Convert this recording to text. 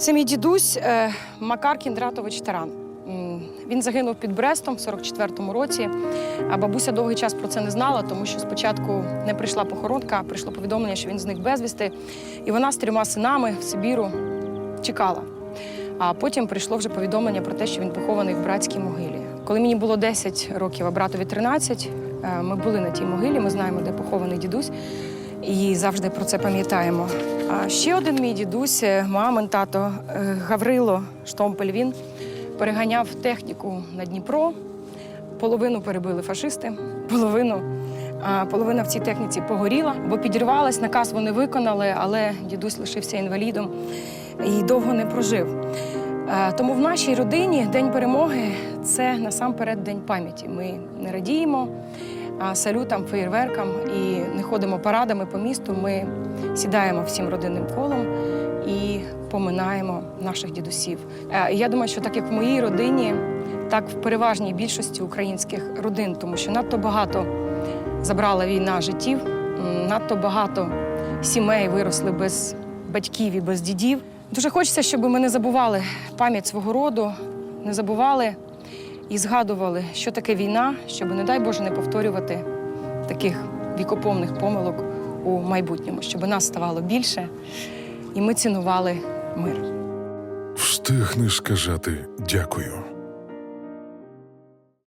Це мій дідусь е, Макар Кіндратович Таран. Він загинув під Брестом в 44-му році. А бабуся довгий час про це не знала, тому що спочатку не прийшла похоронка, а прийшло повідомлення, що він зник безвісти. І вона з трьома синами в Сибіру чекала. А потім прийшло вже повідомлення про те, що він похований в братській могилі. Коли мені було 10 років, а братові 13, е, ми були на тій могилі, ми знаємо, де похований дідусь, і завжди про це пам'ятаємо. А ще один мій дідусь, е, мамин тато е, Гаврило Штомпель, він переганяв техніку на Дніпро. Половину перебили фашисти, половину, а, половина в цій техніці погоріла, бо підірвалась, наказ вони виконали, але дідусь лишився інвалідом і довго не прожив. Тому в нашій родині День перемоги це насамперед день пам'яті. Ми не радіємо салютам, феєрверкам і не ходимо парадами по місту. Ми сідаємо всім родинним колом і поминаємо наших дідусів. Е, Я думаю, що так як в моїй родині, так в переважній більшості українських родин, тому що надто багато забрала війна життів, надто багато сімей виросли без батьків і без дідів. Дуже хочеться, щоб ми не забували пам'ять свого роду, не забували і згадували, що таке війна, щоб, не дай Боже, не повторювати таких вікоповних помилок у майбутньому, щоб нас ставало більше і ми цінували мир. Встигнеш сказати дякую.